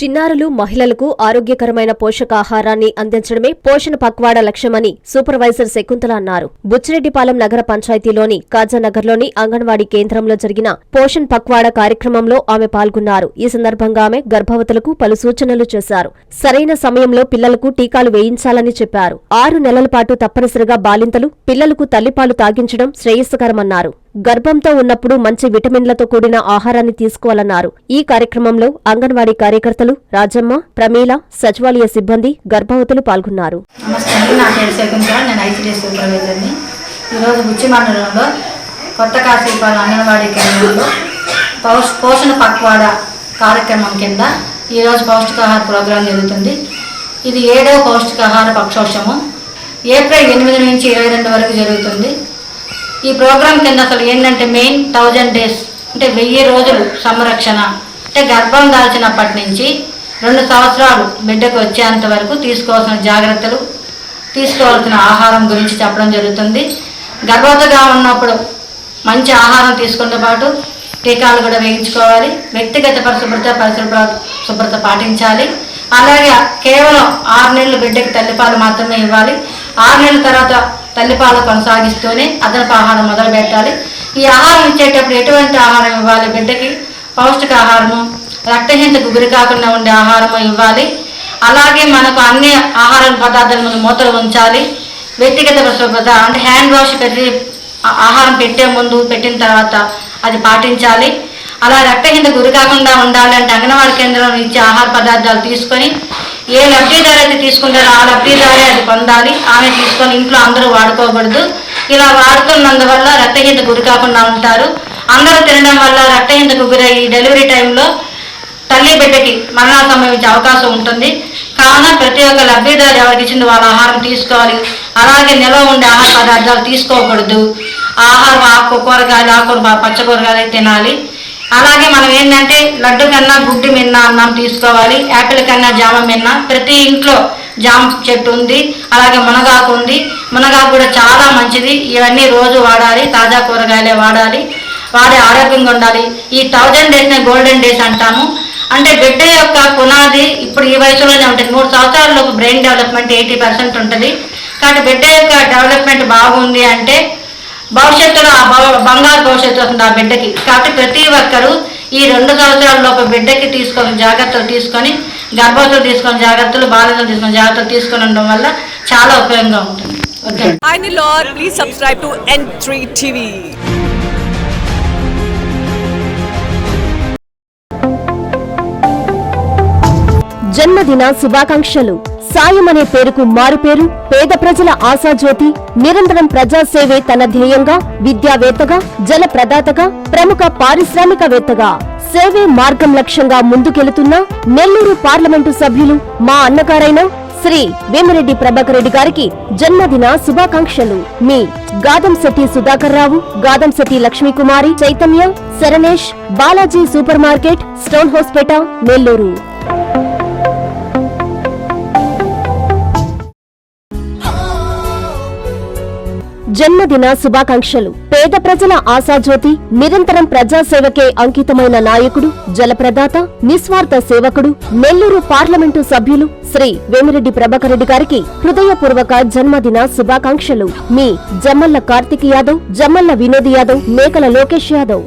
చిన్నారులు మహిళలకు ఆరోగ్యకరమైన పోషకాహారాన్ని అందించడమే పోషణ పక్వాడ లక్ష్యమని సూపర్వైజర్ శకుంతల అన్నారు. బుచ్చిరెడ్డిపాలెం నగర పంచాయతీలోని కాజానగర్లోని అంగన్వాడీ కేంద్రంలో జరిగిన పోషణ్ పక్వాడ కార్యక్రమంలో ఆమె పాల్గొన్నారు. ఈ సందర్భంగా ఆమె గర్భవతులకు పలు సూచనలు చేశారు. సరైన సమయంలో పిల్లలకు టీకాలు వేయించాలని చెప్పారు. ఆరు నెలల పాటు తప్పనిసరిగా బాలింతలు పిల్లలకు తల్లిపాలు తాగించడం శ్రేయస్కరమన్నారు. గర్భంతో ఉన్నప్పుడు మంచి విటమిన్లతో కూడిన ఆహారాన్ని తీసుకోవాలన్నారు. ఈ కార్యక్రమంలో అంగన్వాడీ కార్యకర్తలు రాజమ్మ ప్రమీల సచివాలయ సిబ్బంది గర్భవతులు పాల్గొన్నారు. ఈరోజు కొత్త కాశీపాలెం అంగన్వాడీ కేంద్రంలో పౌష్ పోషణ పక్వాడ కార్యక్రమం కింద ఈరోజు పౌష్టికాహార ప్రోగ్రాం జరుగుతుంది. ఇది ఏడవ పౌష్టికాహార పక్షోత్సవం ఏప్రిల్ ఎనిమిది నుంచి ఇరవై రెండు వరకు జరుగుతుంది. ఈ ప్రోగ్రాం కింద అసలు ఏంటంటే మెయిన్ థౌజండ్ డేస్ అంటే వెయ్యి రోజులు సంరక్షణ. అంటే గర్భం దాల్చినప్పటి నుంచి రెండు సంవత్సరాలు బిడ్డకు వచ్చేంత వరకు తీసుకోవాల్సిన జాగ్రత్తలు తీసుకోవాల్సిన ఆహారం గురించి చెప్పడం జరుగుతుంది. గర్భవతిగా ఉన్నప్పుడు మంచి ఆహారం తీసుకుంటే పాటు టీకాలు కూడా వేయించుకోవాలి. వ్యక్తిగత పరిశుభ్రత పరిశుభ్ర శుభ్రత పాటించాలి. అలాగే కేవలం ఆరు నెలలు బిడ్డకి తల్లిపాలు మాత్రమే ఇవ్వాలి. ఆరు నెలల తర్వాత తల్లిపాలు కొనసాగిస్తూనే అదనపు ఆహారం మొదలు పెట్టాలి ఈ ఆహారం ఇచ్చేటప్పుడు ఎటువంటి ఆహారం ఇవ్వాలి బిడ్డకి? పౌష్టికాహారము రక్తహీనతకు గురి కాకుండా ఉండే ఆహారము ఇవ్వాలి. అలాగే మనకు అన్ని ఆహార పదార్థాలు మనం మూతలు ఉంచాలి. వ్యక్తిగత పరిశుభ్రత అంటే హ్యాండ్ వాష్ పెట్టి ఆహారం పెట్టే ముందు పెట్టిన తర్వాత అది పాటించాలి. అలా రక్తహీనత గురి కాకుండా ఉండాలంటే అంగన్వాడీ కేంద్రంలో ఇచ్చే ఆహార పదార్థాలు తీసుకొని ఏ లబ్ధిదారు అయితే తీసుకుంటారో ఆ లబ్ధిదారే అది పొందాలి. ఆమె తీసుకొని ఇంట్లో అందరూ వాడుకోకూడదు. ఇలా వాడుతున్నందువల్ల రక్తహీనత గురి కాకుండా ఉంటారు. అందరూ తినడం వల్ల రక్తహీనతకు గురయ్యి డెలివరీ టైంలో తల్లి బిడ్డకి మరణాలు సంభవించే అవకాశం ఉంటుంది. కావున ప్రతి ఒక్క లబ్ధిదారు ఎవరికి ఇచ్చింది వాళ్ళ ఆహారం తీసుకోవాలి. అలాగే నిల్వ ఉండే ఆహార పదార్థాలు తీసుకోకూడదు. ఆహారం ఆకు కూరగాయలు ఆకుకూర పచ్చ కూరగాయలు తినాలి. అలాగే మనం ఏంటంటే లడ్డు కన్నా గుడ్డు మిన్న అన్నం తీసుకోవాలి యాపిల్ కన్నా జామ మిన్న ప్రతి ఇంట్లో జామ చెట్టు ఉంది అలాగే మునగాకు ఉంది. మునగాకు కూడా చాలా మంచిది. ఇవన్నీ రోజు వాడాలి తాజా కూరగాయలే వాడాలి వాడి ఆరోగ్యంగా ఉండాలి. ఈ థౌజండ్ డేస్ని గోల్డెన్ డేస్ అంటాము. అంటే బిడ్డ యొక్క పునాది ఇప్పుడు ఈ వయసులోనే ఉంటుంది. మూడు సంవత్సరాలలోపు బ్రెయిన్ డెవలప్మెంట్ ఎయిటీ పర్సెంట్ ఉంటుంది. కాబట్టి బిడ్డ యొక్క డెవలప్మెంట్ బాగుంది అంటే భవిష్యత్తులో ఆ భవ- బంగారు భవిష్యత్తు వస్తుంది ఆ బిడ్డకి. కాబట్టి ప్రతి ఒక్కరూ ఈ రెండు సంవత్సరాల లోపు బిడ్డకి తీసుకొని జాగ్రత్తలు తీసుకొని గర్భవతులు తీసుకొని జాగ్రత్తలు బాలికలు తీసుకొని జాగ్రత్తలు తీసుకొని ఉండడం వల్ల చాలా ఉపయోగంగా ఉంటుంది. Okay. Hi Nilor, please subscribe to N3 TV. జన్మదిన శుభాకాంక్షలు. సాయం అనే పేరుకు మారుపేరు పేద ప్రజల ఆశాజ్యోతి నిరంతరం ప్రజాసేవే తన ధ్యేయంగా విద్యావేత్తగా జల ప్రదాతగా ప్రముఖ పారిశ్రామికవేత్తగా. సేవే మార్గం లక్ష్యంగా ముందుకెళుతున్న నెల్లూరు పార్లమెంటు సభ్యులు మా అన్నగారైన శ్రీ వేమిరెడ్డి ప్రభాకర్ రెడ్డి గారికి జన్మదిన శుభాకాంక్షలు. మీ Gadamsetti Sudhakar Rao Gadamsetti Lakshmikumari Chaitanya Sharanesh Balaji super market stone Hospeta Nellore. జన్మదిన శుభాకాంక్షలు. పేద ప్రజల ఆశాజ్యోతి నిరంతరం ప్రజాసేవకే అంకితమైన నాయకుడు జలప్రదాత నిస్వార్థ సేవకుడు నెల్లూరు పార్లమెంటు సభ్యులు శ్రీ వేమిరెడ్డి ప్రభాకర్ రెడ్డి గారికి హృదయపూర్వక జన్మదిన శుభాకాంక్షలు. మీ జమ్మల్ల కార్తిక్ యాదవ్ జమ్మల్ల వినోద్ యాదవ్ మేకల లోకేష్ యాదవ్.